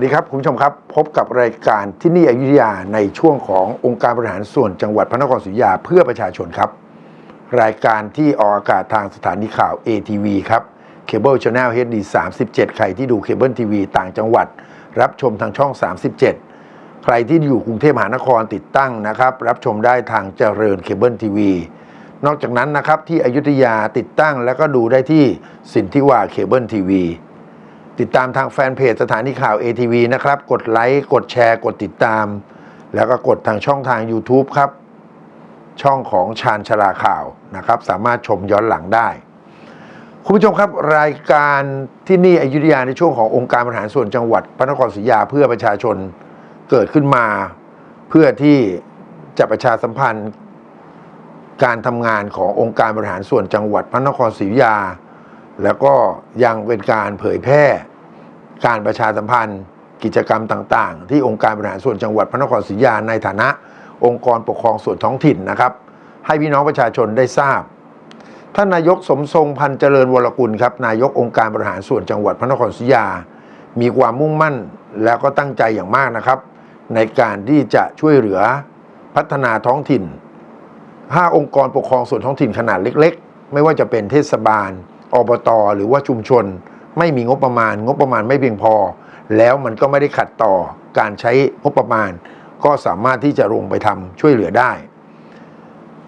สวัสดีครับคุณผู้ชมครับ พบกับรายการที่นี่อยุธยาในช่วงขององค์การบริหารส่วนจังหวัดพระนครศรีอยุธยาเพื่อประชาชนครับ รายการที่ออกอากาศทางสถานีข่าว ATV ครับเคเบิลช n แนล HD 37 ใครที่ดูเคเบิลทีวีต่างจังหวัด รับชมทางช่อง 37 ใครที่อยู่กรุงเทพมหานครติดตั้งนะครับ รับชมได้ทางเจริญเคเบิลทีวีนอกจากนั้นนะครับที่อยุธยาติดตั้งแล้วก็ดูได้ที่สินทิวาเคเบิลทีวี ติดตามทางแฟนเพจสถานีข่าว ATV นะครับ กดไลค์กดแชร์ กดติดตาม แล้วก็กดทางช่องทาง YouTube ครับ ช่องของชาญชลาข่าวนะครับ สามารถชมย้อนหลังได้ คุณผู้ชมครับรายการที่นี่อยุธยาในช่วงขององค์การบริหารส่วนจังหวัด พระนครศรีอยุธยาเพื่อประชาชนเกิดขึ้นมา เพื่อที่จะประชาสัมพันธ์ การทำงานขององค์การบริหารส่วนจังหวัดพระนครศรีอยุธยาแล้วก็ยังเป็นการเผยแพร่ การประชาสัมพันธ์ กิจกรรมต่างๆ ที่องค์การบริหารส่วนจังหวัดพระนครศรีอยุธยาในฐานะ องค์กรปกครองส่วนท้องถิ่นนะครับ ให้พี่น้องประชาชนได้ทราบท่านนายกสมทรงพันเจริญวรกุลครับนายกองค์การบริหารส่วนจังหวัดพระนครศรีอยุธยา มีความมุ่งมั่นแล้วก็ตั้งใจอย่างมากนะครับ ในการที่จะช่วยเหลือพัฒนาท้องถิ่นห้าองค์กรปกครองส่วนท้องถิ่นขนาดเล็ก ๆ ไม่ว่าจะเป็นเทศบาล อบต หรือว่าชุมชน ไม่มีงบประมาณ งบประมาณไม่เพียงพอ แล้วมันก็ไม่ได้ขัดต่อการใช้งบประมาณ ก็สามารถที่จะลงไปทำช่วยเหลือได้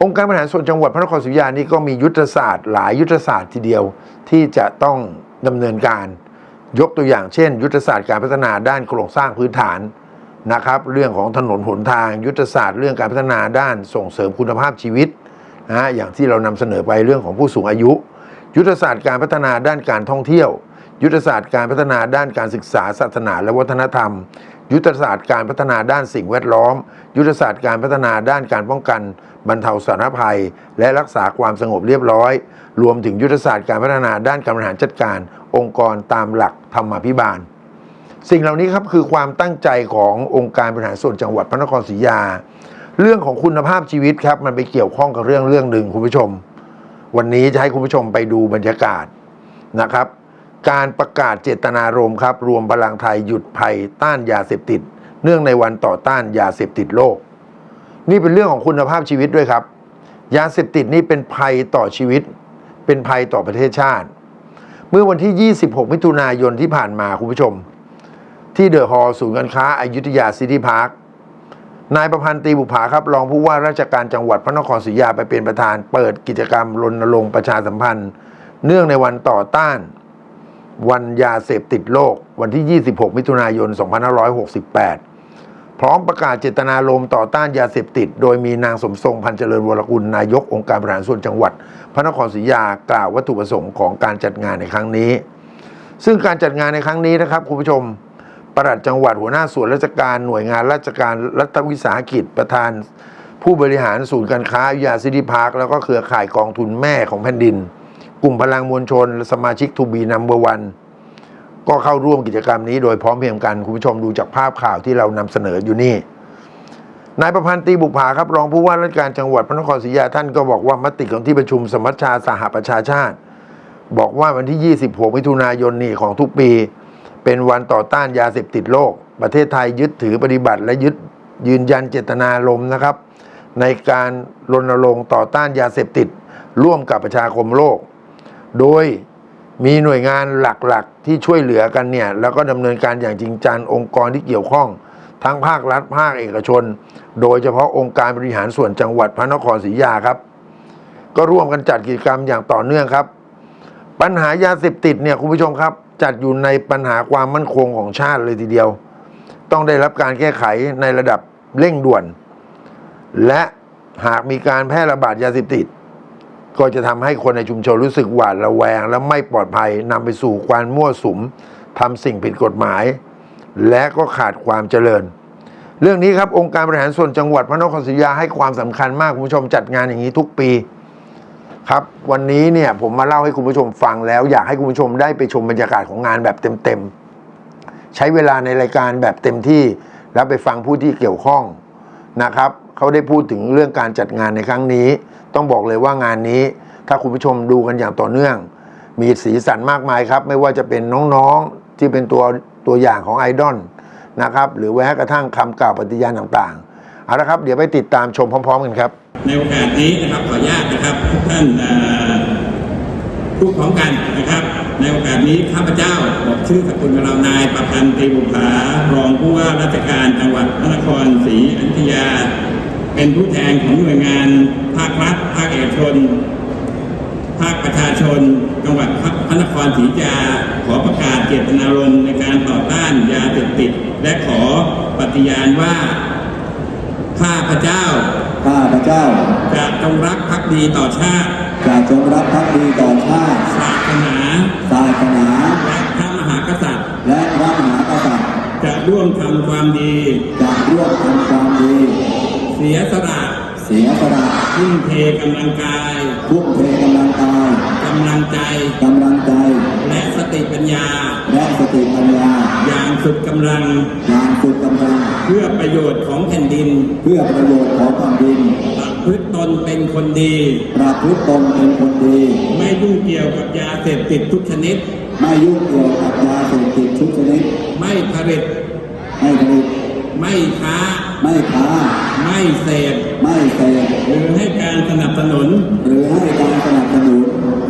องค์การบริหารส่วนจังหวัดพระนครศรีอยุธยานี่ก็มียุทธศาสตร์ หลายยุทธศาสตร์ทีเดียวที่จะต้องดำเนินการยกตัวอย่างเช่น ยุทธศาสตร์การพัฒนาด้านโครงสร้างพื้นฐานนะครับ เรื่องของถนนหนทาง ยุทธศาสตร์เรื่องการพัฒนาด้านส่งเสริมคุณภาพชีวิตนะฮะอย่างที่เรานำเสนอไปเรื่องของผู้สูงอายุ ยุทธศาสตร์การพัฒนาด้านการท่องเที่ยว ยุทธศาสตร์การพัฒนาด้านการศึกษาศาสนาและวัฒนธรรม ยุทธศาสตร์การพัฒนาด้านสิ่งแวดล้อม ยุทธศาสตร์การพัฒนาด้านการป้องกัน บรรเทาสาธารณภัย และรักษาความสงบเรียบร้อย รวมถึงยุทธศาสตร์การพัฒนาด้านการบริหารจัดการ องค์กรตามหลักธรรมาภิบาล สิ่งเหล่านี้ครับคือความตั้งใจขององค์การบริหารส่วนจังหวัดพระนครศรีอยุธยา เรื่องของคุณภาพชีวิตครับมันไปเกี่ยวข้องกับเรื่องเรื่องหนึ่งคุณผู้ชม วันนี้จะให้คุณผู้ชมไปดูบรรยากาศนะครับ การประกาศเจตนารมณ์ครับ รวมพลังไทยหยุดภัยต้านยาเสพติด เนื่องในวันต่อต้านยาเสพติดโลก นี่เป็นเรื่องของคุณภาพชีวิตด้วยครับ ยาเสพติดนี่เป็นภัยต่อชีวิต เป็นภัยต่อประเทศชาติ เมื่อวันที่ 26 มิถุนายนที่ผ่านมาคุณผู้ชม ที่เดอะฮอลล์ศูนย์การค้าอายุทยาซิตี้พาร์คนายประพันธ์ตีบุภาครับรองผู้ว่าราชการจังหวัดพระนครศรีอยุธยาไปเป็นประธาน เปิดกิจกรรมรณรงค์ประชาสัมพันธ์ เนื่องในวันต่อต้าน วันยาเสพติดโลก วันที่ 26 มิถุนายน 2568 พร้อมประกาศเจตนารมณ์ต่อต้านยาเสพติด โดยมีนางสมทรงพันเจริญวรกุลนายกองค์การบริหารส่วนจังหวัด พระนครศรีอยุธยากล่าววัตถุประสงค์ของการจัดงานในครั้งนี้ ซึ่งการจัดงานในครั้งนี้นะครับคุณผู้ชมปลัดจังหวัดหัวหน้าส่วนราชการหน่วยงานราชการรัฐวิสาหกิจประธาน ผู้บริหารศูนย์การค้ายาซิตี้พาร์คแล้วก็เครือข่ายกองทุนแม่ของแผ่นดิน กลุ่มพลังมวลชนและสมาชิกทูบีนัมเบอร์วันก็เข้าร่วมกิจกรรมนี้โดยพร้อมเพรียงกัน คุณผู้ชมดูจากภาพข่าวที่เรานำเสนออยู่นี่ นายประพันธ์ตีบุกผาครับ รองผู้ว่าราชการจังหวัดพระนครศรีอยุธยาท่านก็บอกว่ามติของที่ประชุมสมัชชาสหประชาชาติ บอกว่าวันที่ 26 มิถุนายนนี่ของทุกปี เป็นวันต่อต้านยาเสพติดโลก ประเทศไทยยึดถือปฏิบัติ และยึดยืนยันเจตนารมณ์นะครับ ในการรณรงค์ต่อต้านยาเสพติด ร่วมกับประชาคมโลก โดยมีหน่วยงานหลักๆ ที่ช่วยเหลือกันเนี่ย แล้วก็ดำเนินการอย่างจริงจังองค์กรที่เกี่ยวข้อง ทั้งภาครัฐภาคเอกชน โดยเฉพาะองค์การบริหารส่วนจังหวัดพระนครศรีอยุธยาครับ ก็ร่วมกันจัดกิจกรรมอย่างต่อเนื่องครับ ปัญหายาเสพติดเนี่ยคุณผู้ชมครับ จัดอยู่ในปัญหาความมั่นคงของชาติเลยทีเดียว ต้องได้รับการแก้ไขในระดับเร่งด่วน และหากมีการแพร่ระบาดยาเสพติด ก็จะทำให้คนในชุมชนรู้สึกหวาดระแวง และไม่ปลอดภัยนำไปสู่การมั่วสุมทำสิ่งผิดกฎหมาย และก็ขาดความเจริญ เรื่องนี้ครับองค์การบริหารส่วนจังหวัดพระนครศรีอยุธยาให้ความสำคัญมากคุณผู้ชมจัดงานอย่างนี้ทุกปีครับวันนี้เนี่ยผมมาเล่าให้คุณผู้ชมฟังแล้วอยากให้คุณผู้ชมได้ไปชมบรรยากาศของงานแบบเต็มๆใช้เวลาในรายการแบบเต็มที่แล้วไปฟังผู้ที่เกี่ยวข้องนะครับ เขาได้พูดถึงเรื่องการจัดงานในครั้งนี้ ต้องบอกเลยว่างานนี้ ถ้าคุณผู้ชมดูกันอย่างต่อเนื่อง มีสีสันมากมายครับ ไม่ว่าจะเป็นน้องๆที่เป็นตัวตัวอย่างของไอดอลนะครับ หรือแม้กระทั่งคำกล่าวปฏิญาณต่างๆเอาละครับ เดี๋ยวไปติดตามชมพร้อม ๆ กันครับ ในโอกาสนี้นะครับขออนุญาตนะครับท่านเอ่อพูดพร้อมกันนะครับ ในโอกาสนี้ข้าพเจ้าบอกชื่อสกุลเรานายประพันธ์ตีบุภารองผู้ว่าราชการจังหวัดพระนครศรีอยุธยา เป็นผู้แทนของหน่วยงาน ภาครัฐ ภาคเอกชน ภาคประชาชน จังหวัดพระนครศรีอยุธยาขอประกาศเจตนารมณ์ในการต่อต้านยาเสพติด และขอปฏิญาณว่า ข้าพเจ้า ข้าพเจ้า จะจงรักภักดีต่อชาติ จะจงรักภักดีต่อชาติ ศาสนา ศาสนาและพระมหากษัตริย์ และพระมหากษัตริย์ จะร่วมทำความดี จะร่วมทำความดีเสียสละเสียสละทุ่มเทกำลังกายทุ่มเทกำลังกายกำลังใจกำลังใจ และสติปัญญา และสติปัญญา อย่างสุดกำลังอย่างสุดกำลัง เพื่อประโยชน์ของแผ่นดิน เพื่อประโยชน์ของแผ่นดินประพฤติตนเป็นคนดีประพฤติตนเป็นคนดี ไม่ยุ่งเกี่ยวกับยาเสพติดทุกชนิด ไม่ยุ่งเกี่ยวกับยาเสพติดทุกชนิด ไม่ผลิตไม่ผลิตไม่ค้า ไม่ค้า ไม่เสพไม่เสพหรือให้การสนับสนุน หรือให้การสนับสนุน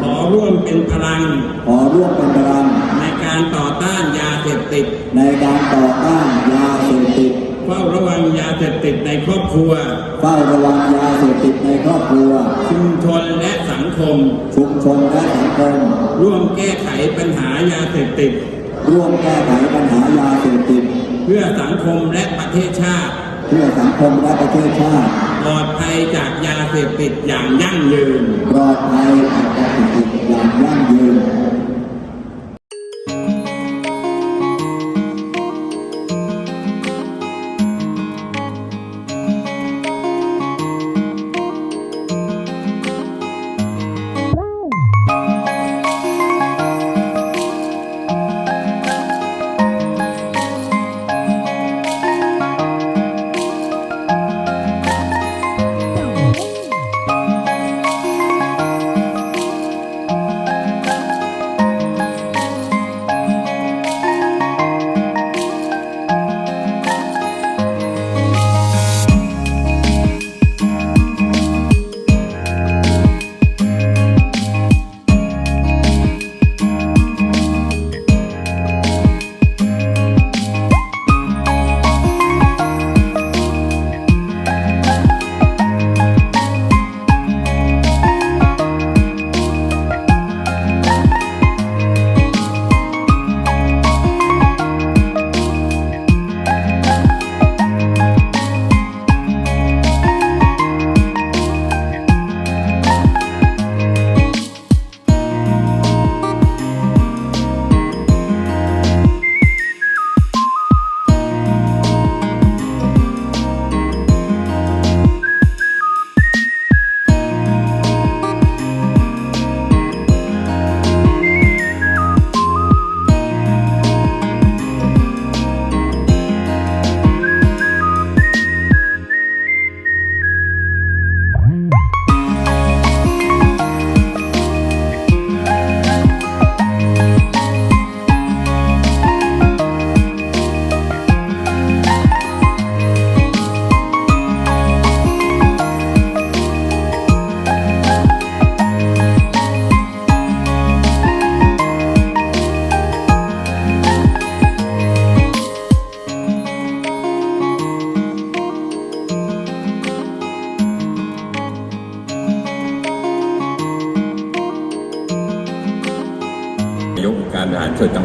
ขอร่วมเป็นพลัง ขอร่วมเป็นพลัง ในการต่อต้านยาเสพติด ในการต่อต้านยาเสพติด เฝ้าระวังยาเสพติดในครอบครัว เฝ้าระวังยาเสพติดในครอบครัว ชุมชนและสังคม ชุมชนและสังคม ร่วมแก้ไขปัญหายาเสพติด ร่วมแก้ไขปัญหายาเสพติด เพื่อสังคมและประเทศชาติ เพื่อสังคมและประเทศชาติปลอดภัยจากยาเสพติดอย่างยั่งยืน ปลอดภัยจากยาเสพติดอย่างยั่งยืนน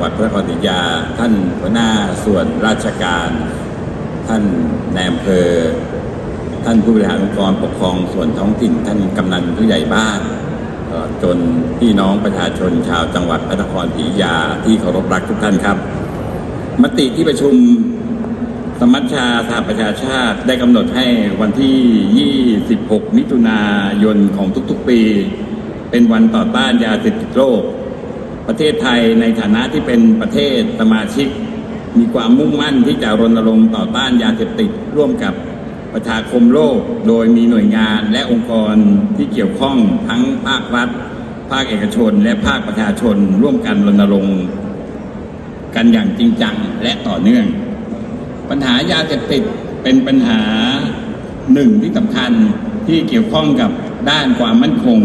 วัดพระนครศรีอยุธยา ท่านหัวหน้าส่วนราชการ ท่านนายอำเภอ ท่านผู้บริหารองค์กรปกครองส่วนท้องถิ่น ท่านกำนันผู้ใหญ่บ้านจนพี่น้องประชาชนชาวจังหวัดพระนครศรีอยุธยาที่เคารพรักทุกท่านครับ มติที่ประชุมสมัชชาสหประชาชาติได้กำหนดให้วันที่ 26 มิถุนายนของทุกๆปี เป็นวันต่อต้านยาเสพติดโลก ประเทศไทยในฐานะที่เป็นประเทศสมาชิก มีความมุ่งมั่นที่จะรณรงค์ต่อต้านยาเสพติดร่วมกับประชาคมโลก โดยมีหน่วยงานและองค์กรที่เกี่ยวข้องทั้งภาครัฐ ภาคเอกชน และภาคประชาชน ร่วมกันรณรงค์กันอย่างจริงจังและต่อเนื่อง ปัญหายาเสพติดเป็นปัญหาหนึ่งที่สำคัญที่เกี่ยวข้องกับด้านความมั่นคง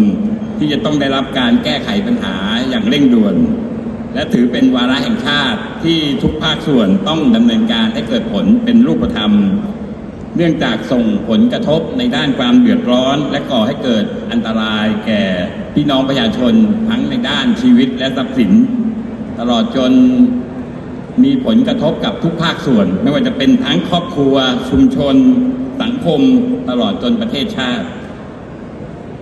ที่จะต้องได้รับการแก้ไขปัญหาอย่างเร่งด่วน และถือเป็นวาระแห่งชาติที่ทุกภาคส่วนต้องดำเนินการให้เกิดผลเป็นรูปธรรม เนื่องจากส่งผลกระทบในด้านความเดือดร้อน และก่อให้เกิดอันตรายแก่พี่น้องประชาชนทั้งในด้านชีวิตและทรัพย์สิน ตลอดจนมีผลกระทบกับทุกภาคส่วน ไม่ว่าจะเป็นทั้งครอบครัว ชุมชน สังคม ตลอดจนประเทศชาติ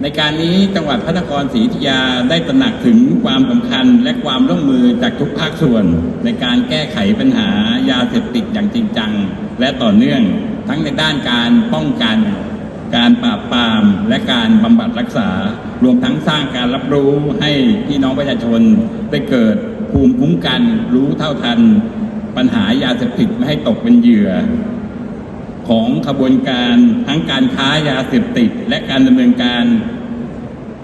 ในการนี้จังหวัดพระนครศรีอยุธยาได้ตระหนักถึงความสำคัญและความร่วมมือจากทุกภาคส่วน ในการแก้ไขปัญหายาเสพติดอย่างจริงจัง และต่อเนื่อง ทั้งในด้านการป้องกัน การปราบปรามและการบำบัดรักษา รวมทั้งสร้างการรับรู้ให้พี่น้องประชาชนได้เกิดภูมิคุ้มกันรู้เท่าทัน ปัญหายาเสพติดไม่ให้ตกเป็นเหยื่อ ของขบวนการทั้งการค้ายาเสพติด และการดำเนินการ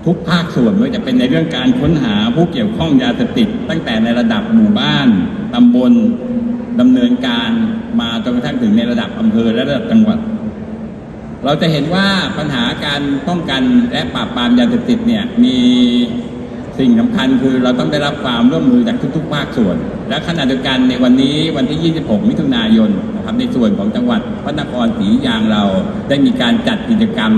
ทุกภาคส่วนไม่ว่าจะเป็นในเรื่องการค้นหาผู้เกี่ยวข้องยาเสพติด ตั้งแต่ในระดับหมู่บ้านตำบลดำเนินการมาจนกระทั่งถึงในระดับอำเภอและระดับจังหวัด เราจะเห็นว่าปัญหาการป้องกันและปราบปรามยาเสพติดเนี่ยมี สิ่งสำคัญคือเราต้องได้รับความร่วมมือจากทุกๆภาคส่วน และขณะเดียวกันในวันนี้วันที่ 26 มิถุนายนนะครับในส่วนของจังหวัดพระนครศรีอยุธยาเราได้มีการจัดกิจกรรม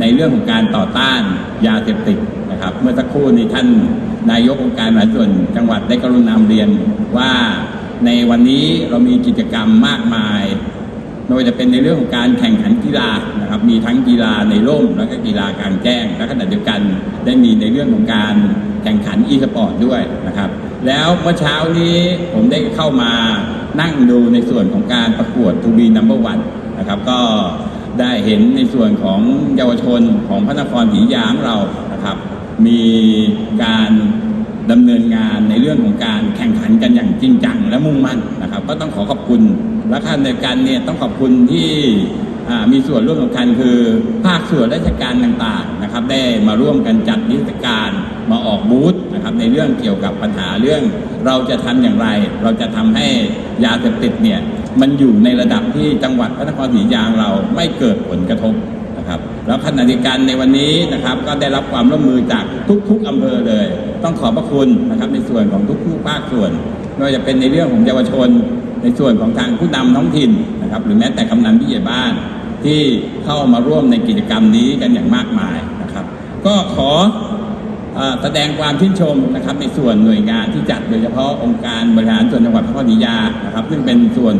ในเรื่องของการต่อต้านยาเสพติดนะครับ เมื่อสักครู่นี้ท่านนายกองค์การบริหารส่วนจังหวัดได้กรุณาเรียนว่าในวันนี้เรามีกิจกรรมมากมายไม่ว่าจะเป็นในเรื่องของการแข่งขันกีฬานะครับ มีทั้งกีฬาในร่ม แล้วก็กีฬากลางแจ้ง และขณะเดียวกันได้มีในเรื่องของการ แข่งขันอีสปอร์ตด้วยนะครับ แล้วเมื่อเช้านี้ผมได้เข้ามานั่งดูในส่วนของการประกวดทูบีนัมเบอร์วันนะครับ ก็ได้เห็นในส่วนของเยาวชนของพระนครศรีอยุธยาของเรานะครับ มีการดำเนินงานในเรื่องของการแข่งขันกันอย่างจริงจังและมุ่งมั่นนะครับ ก็ต้องขอขอบคุณและขั้นในการเนี่ยต้องขอบคุณที่ มีส่วนร่วมสำคัญคือ ภาคส่วนราชการต่างๆนะครับ ได้มาร่วมกันจัดนิทรรศการมาออกบูธนะครับในเรื่องเกี่ยวกับปัญหาเรื่อง เราจะทำอย่างไร เราจะทำให้ยาเสพติดเนี่ยมันอยู่ในระดับที่จังหวัดพระนครศรีอยุธยาเราไม่เกิดผลกระทบนะครับแล้วขณะเดียวกันในวันนี้นะครับก็ได้รับความร่วมมือจากทุก ๆอำเภอเลย ต้องขอบพระคุณนะครับในส่วนของทุกๆภาคส่วนไม่ว่าจะเป็นในเรื่องของเยาวชน ในส่วนของทางผู้นำท้องถิ่น นะครับ หรือแม้แต่กำนันผู้ใหญ่บ้านที่เข้ามาร่วมในกิจกรรมนี้กันอย่างมากมายนะครับ ก็ขอแสดงความชื่นชมนะครับในส่วนหน่วยงานที่จัดโดยเฉพาะองค์การบริหารส่วนจังหวัดพระนครศรีอยุธยานะครับ ซึ่งเป็นส่วน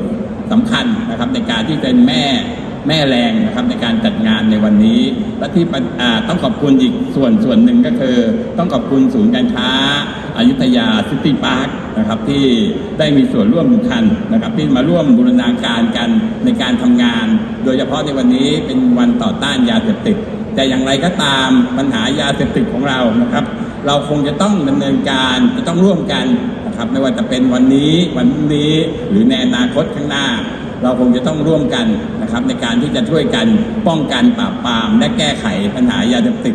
สำคัญนะครับในการที่เป็นแม่ แม่แรงนะครับในการจัดงานในวันนี้ และที่ต้องขอบคุณอีกส่วนส่วนหนึ่งก็คือ ต้องขอบคุณศูนย์การค้าอายุทยาซิตี้พาร์คนะครับที่ได้มีส่วนร่วมสำคัญนะครับที่มาร่วมบูรณาการกันในการทำงาน โดยเฉพาะในวันนี้เป็นวันต่อต้านยาเสพติด แต่อย่างไรก็ตามปัญหายาเสพติดของเรานะครับเราคงจะต้องดำเนินการจะต้องร่วมกันนะครับไม่ว่าจะเป็นวันนี้วันพรุ่งนี้หรือในอนาคตข้างหน้า เราคงจะต้องร่วมกัน นะครับในการที่จะช่วยกันป้องกันปราบปรามและแก้ไขปัญหายาเสพติด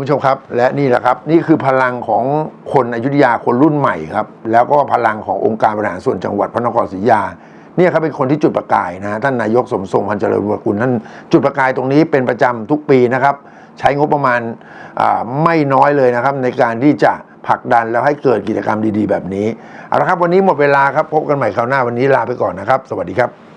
คุณผู้ชมครับ และนี่แหละครับ นี่คือพลังของคนอยุธยาคนรุ่นใหม่ครับ แล้วก็พลังขององค์การบริหารส่วนจังหวัดพระนครศรีอยุธยาเนี่ยครับเป็นคนที่จุดประกายนะท่านนายกสมทรงพันเจริญวกุลท่านจุดประกายตรงนี้เป็นประจำทุกปีนะครับ ใช้งบประมาณไม่น้อยเลยนะครับ ในการที่จะผลักดันแล้วให้เกิดกิจกรรมดีๆ แบบนี้เอาละครับวันนี้หมดเวลาครับพบกันใหม่คราวหน้าวันนี้ลาไปก่อนนะครับ สวัสดีครับ